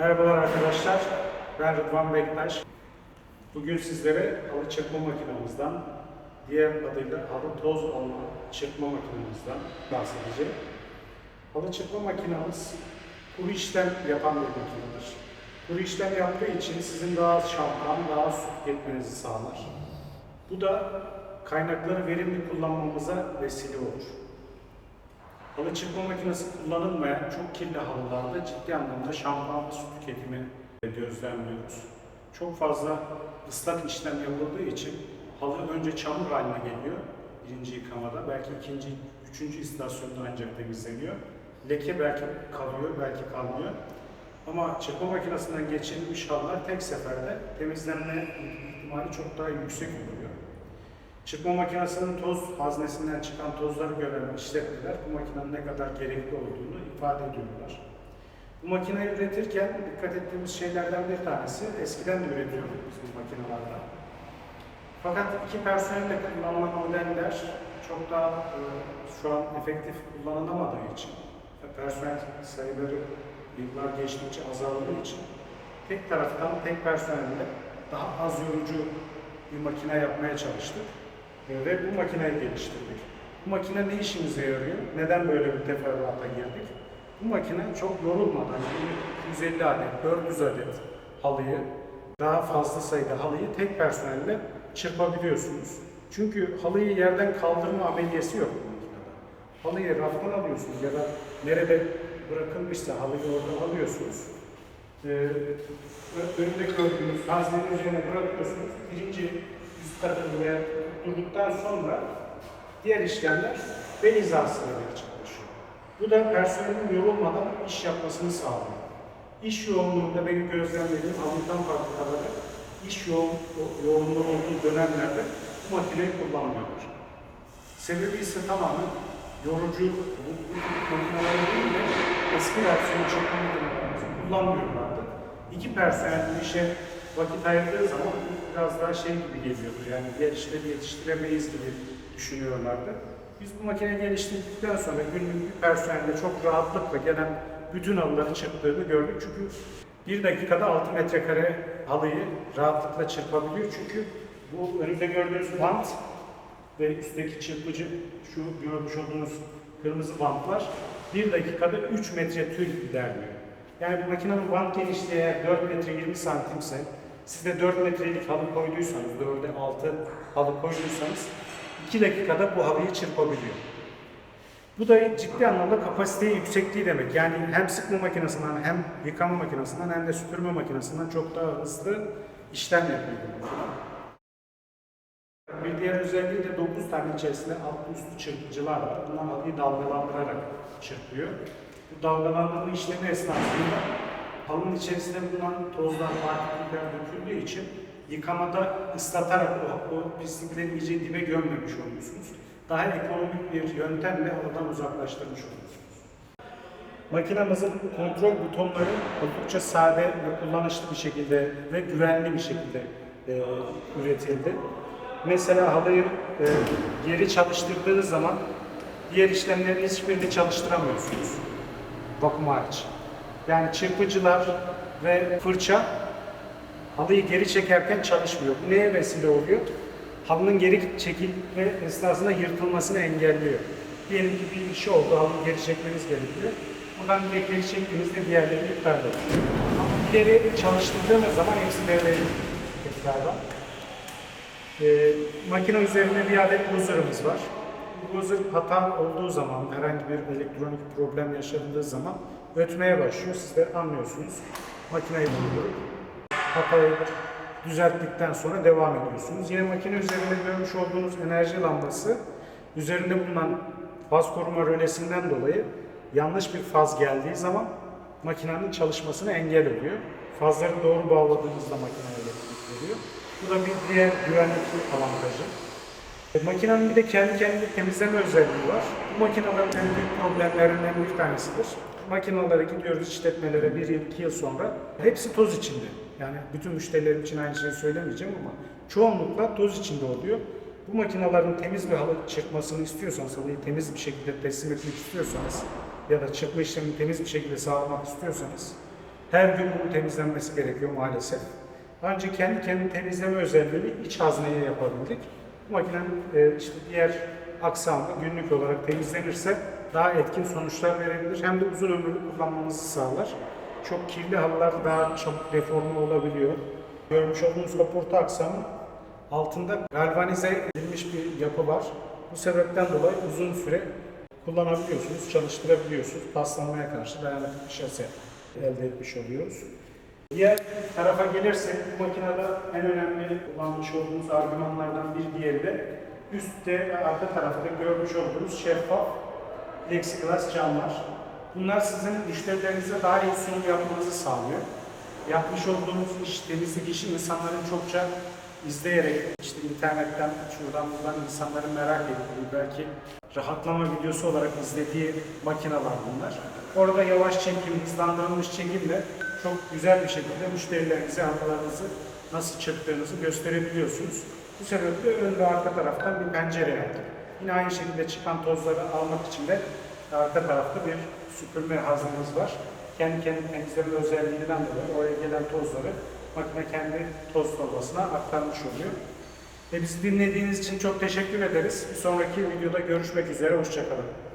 Merhabalar arkadaşlar, ben Rıdvan Bektaş. Bugün sizlere halı çırpma makinemizden, diğer adıyla halı toz alma çırpma makinemizden bahsedeceğim. Halı çırpma makinemiz kuru işlem yapan bir makinedir. Kuru işlem yaptığı için sizin daha az şampuan, daha az su tüketmenizi sağlar. Bu da kaynakları verimli kullanmamıza vesile olur. Halı çırpma makinesi kullanılmayan çok kirli halılarda ciddi anlamda şampuan su tüketimi gözlemliyoruz. Çok fazla ıslak işlem yapıldığı için halı önce çamur haline geliyor birinci yıkamada. Belki ikinci, üçüncü istasyonda ancak temizleniyor. Leke belki kalıyor, belki kalmıyor. Ama çırpma makinesinden geçirilmiş halılar tek seferde temizlenme ihtimali çok daha yüksek oluyor. Çırpma makinesinin toz haznesinden çıkan tozları gören işletmeler bu makinenin ne kadar gerekli olduğunu ifade ediyorlar. Bu makineyi üretirken dikkat ettiğimiz şeylerden bir tanesi eskiden de üretiyorduk biz bu makinelerden. Fakat iki personelle kullanılan modeller çok daha e, şu an efektif kullanılamadığı için ve personel sayıları yıllar geçtikçe azaldığı için tek taraftan tek personelle daha az yorucu bir makine yapmaya çalıştık ve bu makineyi geliştirdik. Bu makine ne işimize yarıyor? Neden böyle bir teferruata girdik? Bu makine çok yorulmadan, yani 250 adet, 400 adet halıyı, daha fazla sayıda halıyı tek personelle çırpabiliyorsunuz. Çünkü halıyı yerden kaldırma ameliyesi yok bu makinede. Halıyı raftan alıyorsunuz ya da nerede bırakılmışsa halıyı oradan alıyorsunuz. Ee, önünde gördüğünüz haznenin üzerine bırakıyorsunuz. Birinci üst katını veya durduktan sonra diğer işlemler bel hizasıyla gerçekleşiyor. Bu da personelin yorulmadan iş yapmasını sağlıyor. İş yoğunluğunda benim gözlemlediğim Amerikan fabrikaları iş yoğun, yoğunluğu olduğu dönemlerde bu makineyi kullanmıyorlar. Sebebi ise tamamen yorucu bu, bu makineleri değil de eski versiyonu çekme kullanmıyorlardı. İki personel işe vakit ayırdığı zaman biraz daha şey gibi geliyordu yani diğer işleri yetiştiremeyiz gibi düşünüyorlardı. Biz bu makineyi geliştirdikten sonra günlük bir personelle çok rahatlıkla gelen bütün halıları çırptığını gördük. Çünkü bir dakikada 6 metrekare halıyı rahatlıkla çırpabiliyor. Çünkü bu önünde gördüğünüz bant ve üstteki çırpıcı şu görmüş olduğunuz kırmızı bantlar bir dakikada 3 metre tül ilerliyor. Yani bu makinenin bant genişliği eğer 4 metre 20 santimse siz de 4 metrelik halı koyduysanız, 4'e 6 halı koyduysanız 2 dakikada bu halıyı çırpabiliyor. Bu da ciddi anlamda kapasiteyi yüksekliği demek. Yani hem sıkma makinesinden hem yıkama makinesinden hem de süpürme makinesinden çok daha hızlı işlem yapıyor. Bir diğer özelliği de 9 tane içerisinde altlı üstü çırpıcılar var. Bunlar halıyı dalgalandırarak çırpıyor. Bu dalgalandırma işlemi esnasında halının içerisinde bulunan tozlar, partiküller döküldüğü için yıkamada ıslatarak o, o pislikleri iyice dibe gömmemiş oluyorsunuz. Daha ekonomik bir yöntemle halıdan uzaklaştırmış oluyorsunuz. Makinamızın kontrol butonları oldukça sade ve kullanışlı bir şekilde ve güvenli bir şekilde e, üretildi. Mesela halıyı e, geri çalıştırdığınız zaman diğer işlemlerin hiçbirini çalıştıramıyorsunuz. Vakum hariç. Yani çırpıcılar ve fırça halıyı geri çekerken çalışmıyor. Bu neye vesile oluyor? Halının geri çekilme esnasında yırtılmasını engelliyor. Diyelim ki bir şey oldu, halıyı geri çekmeniz gerekiyor. Buradan direkt geri çektiğinizde diğerleri iptal oluyor. Ama ileri çalıştırdığınız zaman hepsi devreye tekrardan. Ee, makine üzerinde bir adet buzzer'ımız var. Bu buzzer hata olduğu zaman, herhangi bir elektronik problem yaşandığı zaman ötmeye başlıyor. Siz de anlıyorsunuz. Makineyi durdurup hatayı düzelttikten sonra devam ediyorsunuz. Yine makine üzerinde görmüş olduğunuz enerji lambası üzerinde bulunan faz koruma rölesinden dolayı yanlış bir faz geldiği zaman makinenin çalışmasına engel oluyor. Fazları doğru bağladığınızda makineye elektrik veriyor. Bu da bir diğer güvenlik avantajı. E, makinenin bir de kendi kendini temizleme özelliği var. Bu makinelerin en büyük problemlerinden bir tanesidir. Makinalara gidiyoruz işletmelere bir yıl, iki yıl sonra hepsi toz içinde. Yani bütün müşterilerim için aynı şeyi söylemeyeceğim ama çoğunlukla toz içinde oluyor. Bu makinelerin temiz bir halı çırpmasını istiyorsanız, halıyı temiz bir şekilde teslim etmek istiyorsanız ya da çırpma işlemini temiz bir şekilde sağlamak istiyorsanız Her gün bunun temizlenmesi gerekiyor maalesef. Ancak kendi kendini temizleme özelliğini iç hazneye yapabildik. Bu makinenin e, işte diğer aksamı günlük olarak temizlenirse daha etkin sonuçlar verebilir. Hem de uzun ömürlü kullanmanızı sağlar. Çok kirli halılar daha çabuk deforme olabiliyor. Görmüş olduğunuz kaporta aksamı altında galvanize edilmiş bir yapı var. Bu sebepten dolayı uzun süre kullanabiliyorsunuz, çalıştırabiliyorsunuz. Paslanmaya karşı dayanıklı bir şase elde etmiş oluyoruz. Diğer tarafa gelirsek bu makinede en önemli kullanmış olduğumuz argümanlardan bir diğeri de üstte ve arka tarafta görmüş olduğunuz şeffaf plexiglass camlar. Bunlar sizin müşterilerinize daha iyi sunum yapmanızı sağlıyor. Yapmış olduğumuz iş, temizlik işi insanların çokça izleyerek, işte internetten, şuradan buradan insanların merak ettiği, belki rahatlama videosu olarak izlediği makineler bunlar. Orada yavaş çekim, hızlandırılmış çekimle çok güzel bir şekilde müşterilerinize arkalarınızı nasıl çırptığınızı gösterebiliyorsunuz. Bu sebeple ön ve arka taraftan bir pencere yaptık. Yine aynı şekilde çıkan tozları almak için de arka tarafta bir süpürme haznemiz var. Kendi kendini temizleme özelliğinden dolayı oraya gelen tozları makine kendi toz torbasına aktarmış oluyor. Ve bizi dinlediğiniz için çok teşekkür ederiz. Bir sonraki videoda görüşmek üzere. Hoşçakalın.